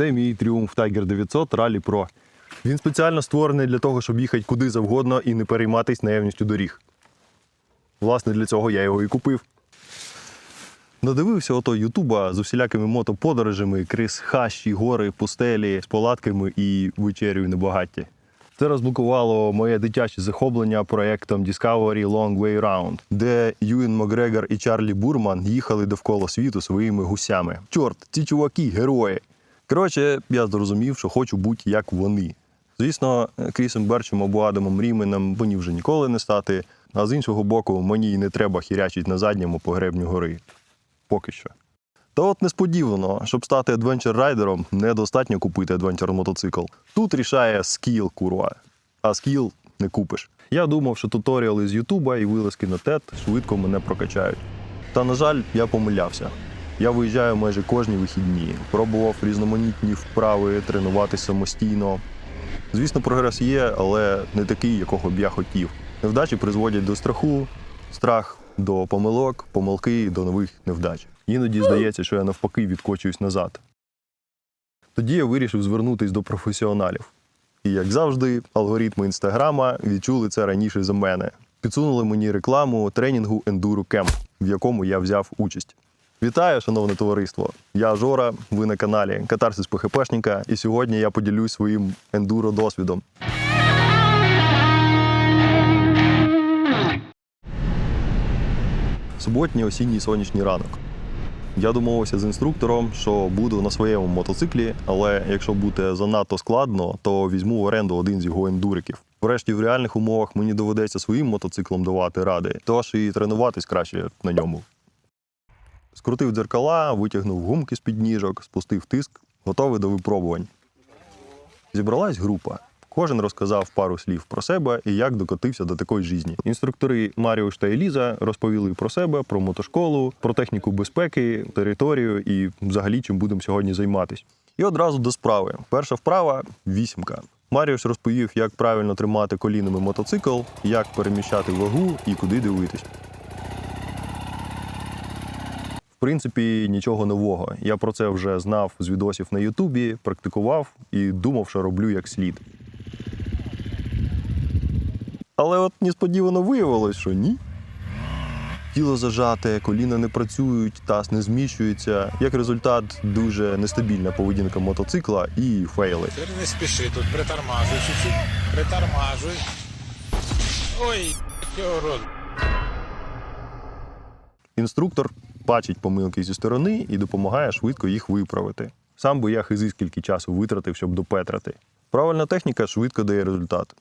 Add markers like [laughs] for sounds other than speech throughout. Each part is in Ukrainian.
Це мій Triumph Tiger 900 Rally Pro. Він спеціально створений для того, щоб їхати куди завгодно і не перейматись наявністю доріг. Власне, для цього я його і купив. Надивився ото Ютуба з усілякими мотоподорожами, крізь хащі, гори, пустелі з палатками і вечерю на. Це розблокувало моє дитяче захоплення проєктом Discovery Long Way Round, де Юін Макгрегор і Чарлі Бурман їхали довкола світу своїми гусями. Чорт, ці чуваки, герої. Коротше, я зрозумів, що хочу бути як вони. Звісно, Крісом Берчем або Адамом Ріменом мені вже ніколи не стати, а з іншого боку, мені й не треба хірячить на задньому по гребню гори. Поки що. Та от несподівано, щоб стати адвенчер райдером, недостатньо купити адвенчер мотоцикл. Тут рішає скіл, курва. А скіл не купиш. Я думав, що туторіали з Ютуба і вилазки на TED швидко мене прокачають. Та, на жаль, я помилявся. Я виїжджаю майже кожні вихідні, пробував різноманітні вправи, тренуватися самостійно. Звісно, прогрес є, але не такий, якого б я хотів. Невдачі призводять до страху, страх до помилок, помилки до нових невдач. Іноді здається, що я навпаки відкочуюсь назад. Тоді я вирішив звернутися до професіоналів. І, як завжди, алгоритми інстаграма відчули це раніше за мене. Підсунули мені рекламу тренінгу Enduro Camp, в якому я взяв участь. Вітаю, шановне товариство! Я Жора, ви на каналі Катарсис ПХПшника, і сьогодні я поділюсь своїм ендуро досвідом. Суботній осінній сонячний ранок. Я домовився з інструктором, що буду на своєму мотоциклі, але якщо буде занадто складно, то візьму в оренду один з його ендуриків. Врешті, в реальних умовах мені доведеться своїм мотоциклом давати ради, тож і тренуватись краще на ньому. Скрутив дзеркала, витягнув гумки з під ніжок, спустив тиск, готовий до випробувань. Зібралась група. Кожен розказав пару слів про себе і як докотився до такої житті. Інструктори Маріуш та Еліза розповіли про себе, про мотошколу, про техніку безпеки, територію і взагалі чим будемо сьогодні займатися. І одразу до справи. Перша вправа вісімка. Маріуш розповів, як правильно тримати колінами мотоцикл, як переміщати вагу і куди дивитись. В принципі, нічого нового. Я про це вже знав з відосів на Ютубі, практикував і думав, що роблю як слід. Але от несподівано виявилось, що ні. Тіло зажате, коліна не працюють, таз не зміщується. Як результат, дуже нестабільна поведінка мотоцикла і фейли. Ти не спіши тут, притормажуй чуть-чуть, притормажуй. Ой, його рот. Інструктор бачить помилки зі сторони і допомагає швидко їх виправити. Сам би я хизи скільки часу витратив, щоб допетрати. Правильна техніка швидко дає результат.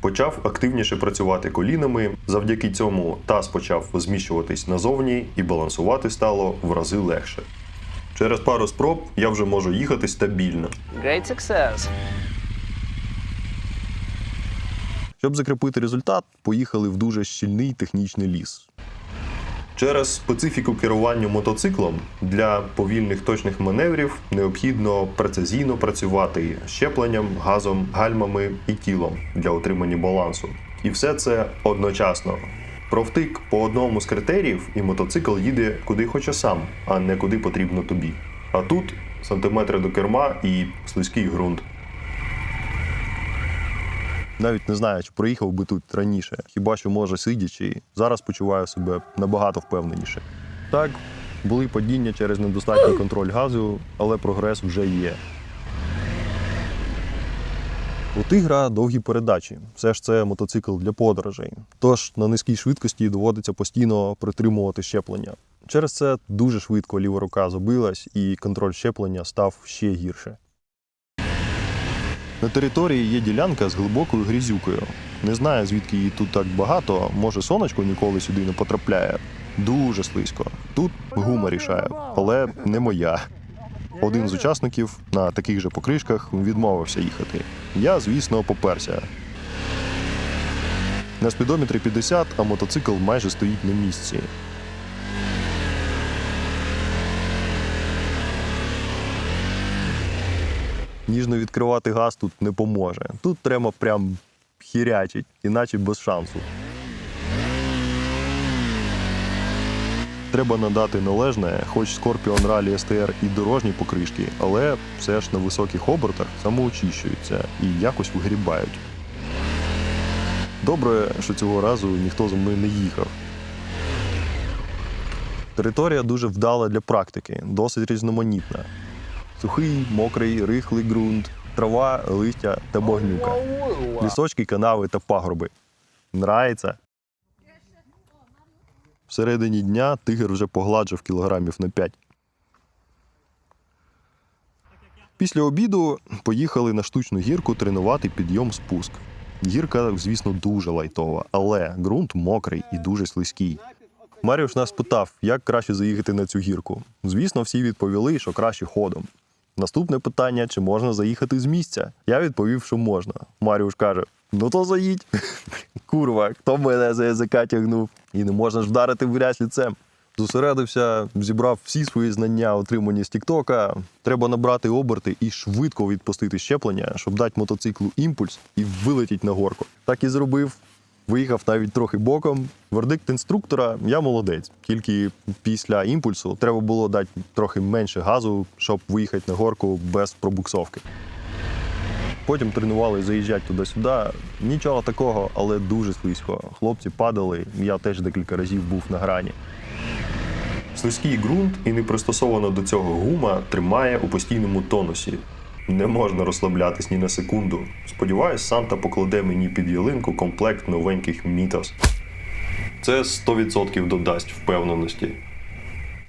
Почав активніше працювати колінами. Завдяки цьому таз почав зміщуватись назовні і балансувати стало в рази легше. Через пару спроб я вже можу їхати стабільно. Great success. Щоб закріпити результат, поїхали в дуже щільний технічний ліс. Через специфіку керування мотоциклом для повільних точних маневрів необхідно прецизійно працювати щепленням, газом, гальмами і тілом для отримання балансу. І все це одночасно. Провтик по одному з критеріїв, і мотоцикл їде куди хоче сам, а не куди потрібно тобі. А тут сантиметри до керма і слизький ґрунт. Навіть не знаю, чи проїхав би тут раніше. Хіба що може сидячи, зараз почуваю себе набагато впевненіше. Так, були падіння через недостатній контроль газу, але прогрес вже є. У тигра довгі передачі. Все ж це мотоцикл для подорожей. Тож на низькій швидкості доводиться постійно притримувати щеплення. Через це дуже швидко ліва рука забилась, і контроль щеплення став ще гірше. На території є ділянка з глибокою грізюкою. Не знаю, звідки її тут так багато. Може, сонечко ніколи сюди не потрапляє. Дуже слизько. Тут гума рішає, але не моя. Один з учасників на таких же покришках відмовився їхати. Я, звісно, поперся. На спідометрі 50, а мотоцикл майже стоїть на місці. Ніжно відкривати газ тут не поможе. Тут треба прям хірячить, іначе без шансу. Треба надати належне, хоч Scorpion Rally STR і дорожні покришки, але все ж на високих обертах самоочищуються і якось вигрібають. Добре, що цього разу ніхто за мною не їхав. Територія дуже вдала для практики, досить різноманітна. Сухий, мокрий, рихлий ґрунт, трава, листя та багнюка, лісочки, канави та пагорби. Нрається. Всередині дня тигр вже погладжив кілограмів на 5. Після обіду поїхали на штучну гірку тренувати підйом спуск. Гірка, звісно, дуже лайтова, але ґрунт мокрий і дуже слизький. Маріуш нас питав, як краще заїхати на цю гірку. Звісно, всі відповіли, що краще ходом. Наступне питання: чи можна заїхати з місця? Я відповів, що можна. Маріуш каже: Ну то заїдь. [laughs] Курва, хто мене за язика тягнув? І не можна ж вдарити в грязь ліцем. Зосередився, зібрав всі свої знання, отримані з Тіктока. Треба набрати оберти і швидко відпустити щеплення, щоб дати мотоциклу імпульс і вилетіть на горку. Так і зробив. Виїхав навіть трохи боком. Вердикт інструктора я молодець. Тільки після імпульсу треба було дати трохи менше газу, щоб виїхати на горку без пробуксовки. Потім тренували заїжджати туди-сюди. Нічого такого, але дуже слизько. Хлопці падали. Я теж декілька разів був на грані. Слизький ґрунт і не пристосована до цього гума тримає у постійному тонусі. Не можна розслаблятись ні на секунду. Сподіваюсь, Санта покладе мені під ялинку комплект новеньких мітос. Це 100% додасть впевненості.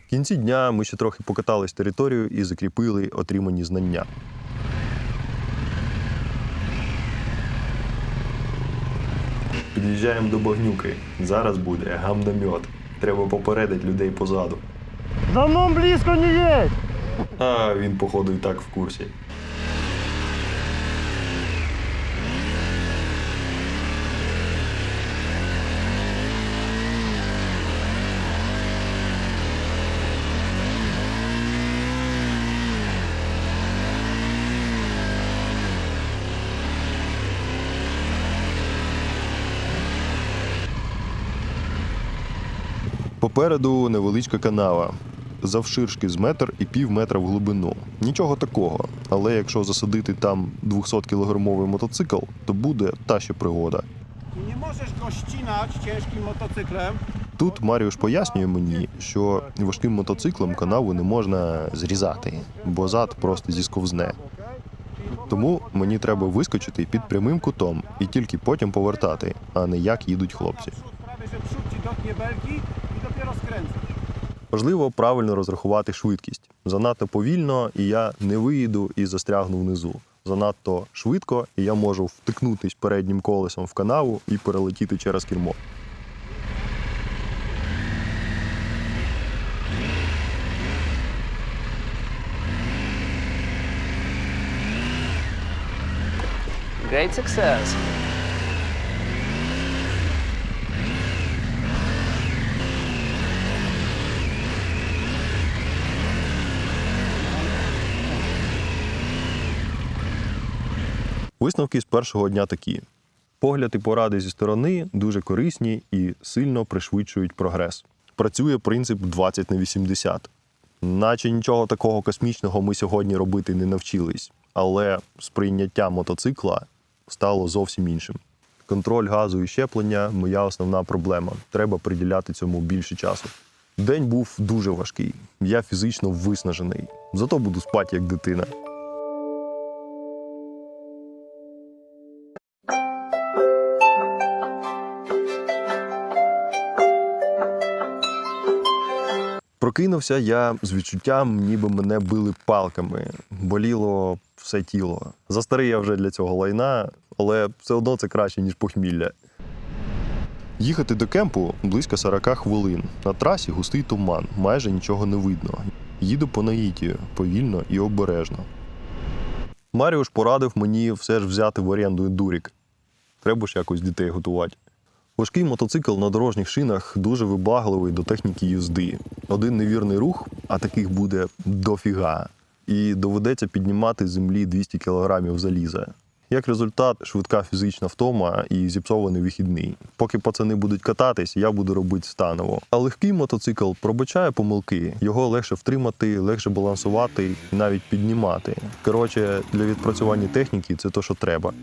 В кінці дня ми ще трохи покатались територію і закріпили отримані знання. Під'їжджаємо до багнюки. Зараз буде гамномет. Треба попередити людей позаду. За мном близко не едь! А він, походу, і так в курсі. Попереду невеличка канава. Завширшки з метр і пів метра в глибину. Нічого такого. Але якщо засадити там 200-кілограмовий мотоцикл, то буде та ще пригода. Możesz go ścinać ciężkim motocyklem. Тут Маріуш пояснює мені, що важким мотоциклом канаву не можна зрізати, бо зад просто зісковзне. Тому мені треба вискочити під прямим кутом і тільки потім повертати, а не як їдуть хлопці. Важливо правильно розрахувати швидкість. Занадто повільно, і я не виїду і застрягну внизу. Занадто швидко, і я можу втикнутись переднім колесом в канаву і перелетіти через кермо. Great success. Висновки з першого дня такі: погляд і поради зі сторони дуже корисні і сильно пришвидшують прогрес. Працює принцип 20 на 80. Наче нічого такого космічного ми сьогодні робити не навчились, але сприйняття мотоцикла стало зовсім іншим. Контроль газу і щеплення моя основна проблема. Треба приділяти цьому більше часу. День був дуже важкий. Я фізично виснажений. Зато буду спати як дитина. Прокинувся я з відчуттям, ніби мене били палками. Боліло все тіло. Застарий я вже для цього лайна, але все одно це краще, ніж похмілля. Їхати до кемпу близько 40 хвилин. На трасі густий туман, майже нічого не видно. Їду по наїтію, повільно і обережно. Маріуш порадив мені все ж взяти в оренду ендурік. Треба ж якось дітей готувати. Важкий мотоцикл на дорожніх шинах дуже вибагливий до техніки їзди. Один невірний рух, а таких буде дофіга. І доведеться піднімати з землі 200 кілограмів заліза. Як результат, швидка фізична втома і зіпсований вихідний. Поки пацани будуть кататись, я буду робити станово. А легкий мотоцикл пробачає помилки. Його легше втримати, легше балансувати навіть піднімати. Коротше, для відпрацювання техніки це то, що треба.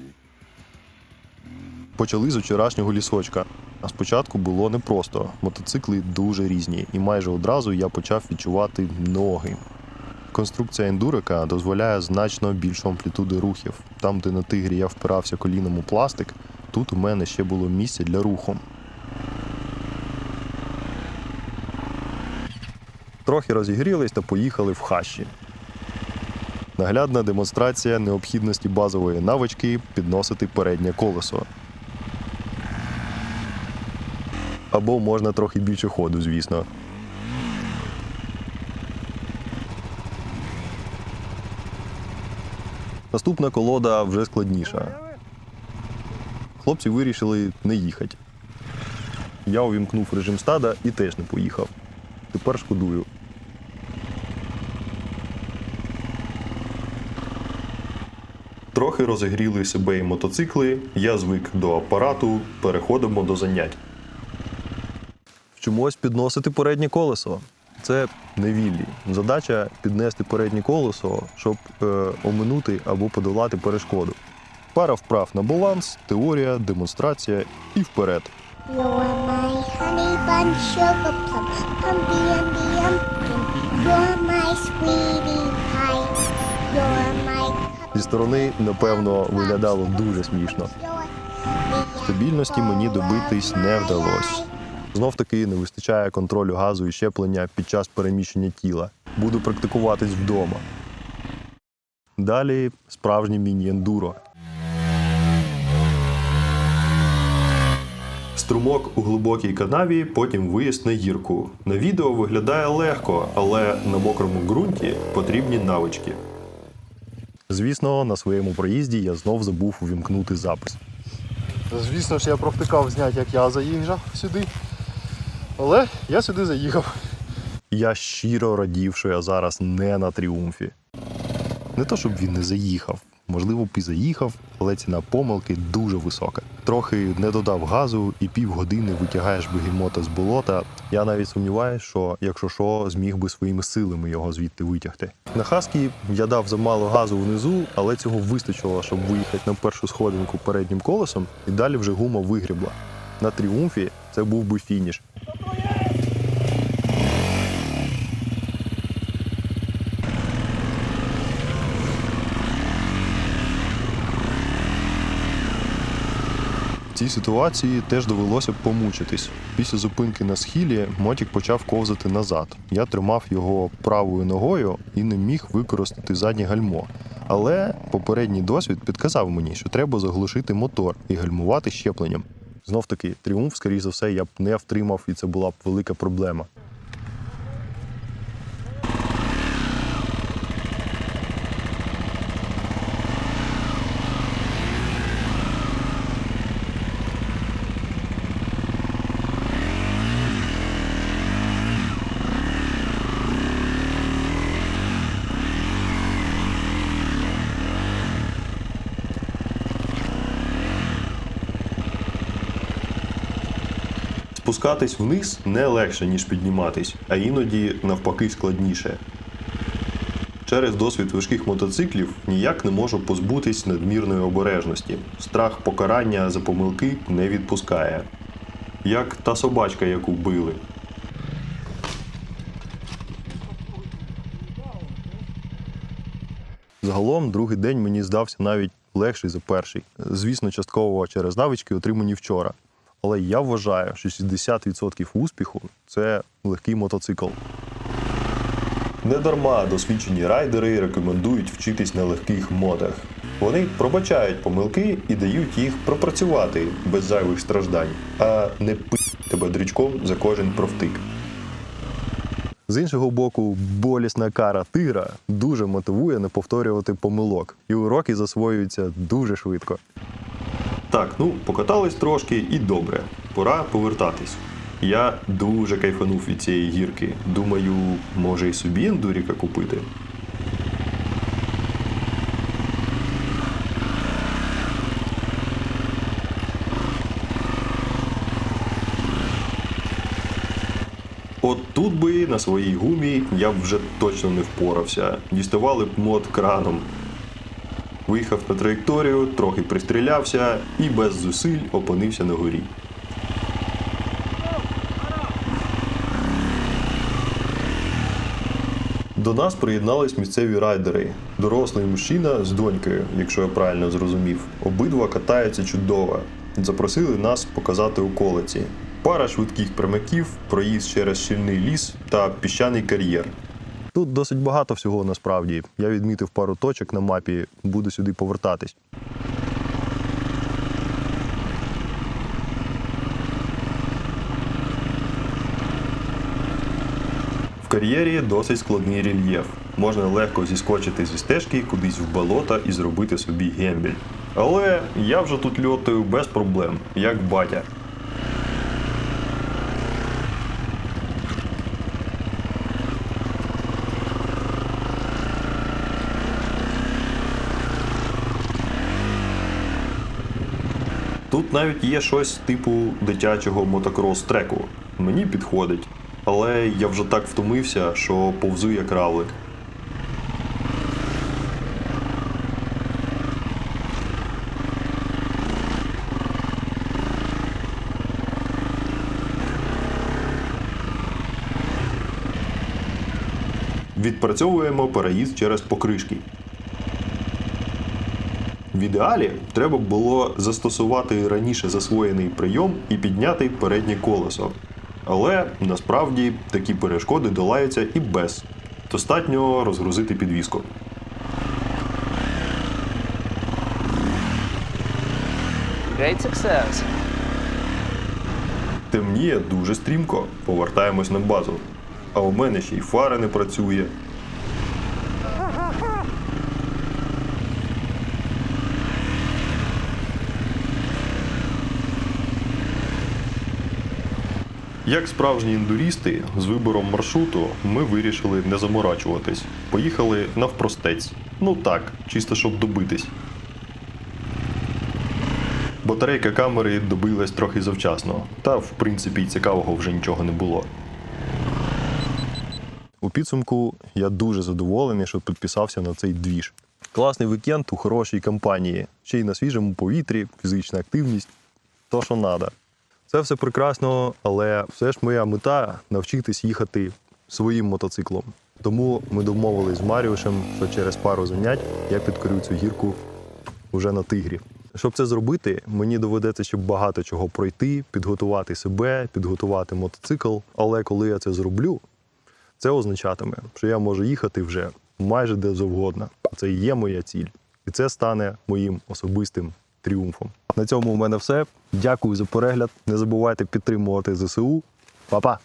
Почали з вчорашнього лісочка. А спочатку було непросто. Мотоцикли дуже різні, і майже одразу я почав відчувати ноги. Конструкція ендурика дозволяє значно більшу амплітуди рухів. Там, де на тигрі я впирався коліном у пластик, тут у мене ще було місце для руху. Трохи розігрілись та поїхали в хащі. Наглядна демонстрація необхідності базової навички підносити переднє колесо. Або можна трохи більше ходу, звісно. Наступна колода вже складніша. Хлопці вирішили не їхати. Я увімкнув режим стада і теж не поїхав. Тепер шкодую. Трохи розігріли себе і мотоцикли, я звик до апарату, переходимо до занять. Вчимось підносити переднє колесо. Це не віллі. Задача піднести переднє колесо, щоб е, оминути або подолати перешкоду. Пара вправ на баланс, теорія, демонстрація і вперед. Зі сторони, напевно, виглядало дуже смішно. Стабільності мені добитись не вдалося. Знов таки не вистачає контролю газу і щеплення під час переміщення тіла. Буду практикуватись вдома. Далі справжнє міні-ендуро. Струмок у глибокій канаві, потім виїзд на гірку. На відео виглядає легко, але на мокрому ґрунті потрібні навички. Звісно, на своєму проїзді я знов забув увімкнути запис. Звісно ж, я провтикав зняти, як я заїжджав сюди. Але я сюди заїхав. Я щиро радів, що я зараз не на тріумфі. Не то, щоб він не заїхав. Можливо, б і заїхав, але ціна помилки дуже висока. Трохи не додав газу і півгодини витягаєш бегемота з болота. Я навіть сумніваюся, що якщо що, зміг би своїми силами його звідти витягти. На хаскі я дав замало газу внизу, але цього вистачило, щоб виїхати на першу сходинку переднім колесом, і далі вже гума вигрібла. На тріумфі це був би фініш. Цій ситуації теж довелося помучитись. Після зупинки на схилі мотік почав ковзати назад. Я тримав його правою ногою і не міг використати заднє гальмо. Але попередній досвід підказав мені, що треба заглушити мотор і гальмувати щепленням. Знов таки, тріумф, скоріш за все, я б не втримав, і це була б велика проблема. Спускатись вниз не легше, ніж підніматись, а іноді навпаки складніше. Через досвід важких мотоциклів ніяк не можу позбутись надмірної обережності. Страх покарання за помилки не відпускає. Як та собачка, яку били. Загалом, другий день мені здався навіть легший за перший. Звісно, частково через навички, отримані вчора. Але я вважаю, що 60% успіху це легкий мотоцикл. Недарма досвідчені райдери рекомендують вчитись на легких модах. Вони пробачають помилки і дають їх пропрацювати без зайвих страждань, а не пи тебе дрючком за кожен провтик. З іншого боку, болісна кара тигра дуже мотивує не повторювати помилок, і уроки засвоюються дуже швидко. Так, ну покатались трошки і добре. Пора повертатись. Я дуже кайфанув від цієї гірки. Думаю, може і собі ендуріка купити. От тут би на своїй гумі я б вже точно не впорався. Діставали б мод краном. Виїхав на траєкторію, трохи пристрілявся і без зусиль опинився на горі. До нас приєднались місцеві райдери. Дорослий мужчина з донькою, якщо я правильно зрозумів. Обидва катаються чудово. Запросили нас показати околиці. Пара швидких прямаків, проїзд через щільний ліс та піщаний кар'єр. Тут досить багато всього насправді. Я відмітив пару точок на мапі, буду сюди повертатись. В кар'єрі досить складний рельєф. Можна легко зіскочити зі стежки кудись в болото і зробити собі гембель. Але я вже тут льотаю без проблем, як батя. Навіть є щось типу дитячого мотокрос-треку. Мені підходить. Але я вже так втомився, що повзу як равлик. Відпрацьовуємо переїзд через покришки. В ідеалі треба було застосувати раніше засвоєний прийом і підняти переднє колесо. Але насправді такі перешкоди долаються і без. Достатньо розгрузити підвіску. Great success. Темніє дуже стрімко. Повертаємось на базу. А у мене ще й фара не працює. Як справжні індурісти з вибором маршруту ми вирішили не заморачуватись. Поїхали навпростець. Ну так, чисто щоб добитись. Батарейка камери добилась трохи завчасно, та в принципі цікавого вже нічого не було. У підсумку я дуже задоволений, що підписався на цей двіж. Класний вікенд у хорошій компанії, ще й на свіжому повітрі, фізична активність, то що треба. Це все прекрасно, але все ж моя мета навчитись їхати своїм мотоциклом. Тому ми домовились з Маріушем, що через пару занять я підкорю цю гірку уже на тигрі. Щоб це зробити, мені доведеться ще багато чого пройти, підготувати себе, підготувати мотоцикл. Але коли я це зроблю, це означатиме, що я можу їхати вже майже де завгодно. Це і є моя ціль. І це стане моїм особистим тріумфом. На цьому у мене все. Дякую за перегляд. Не забувайте підтримувати ЗСУ. Па-па!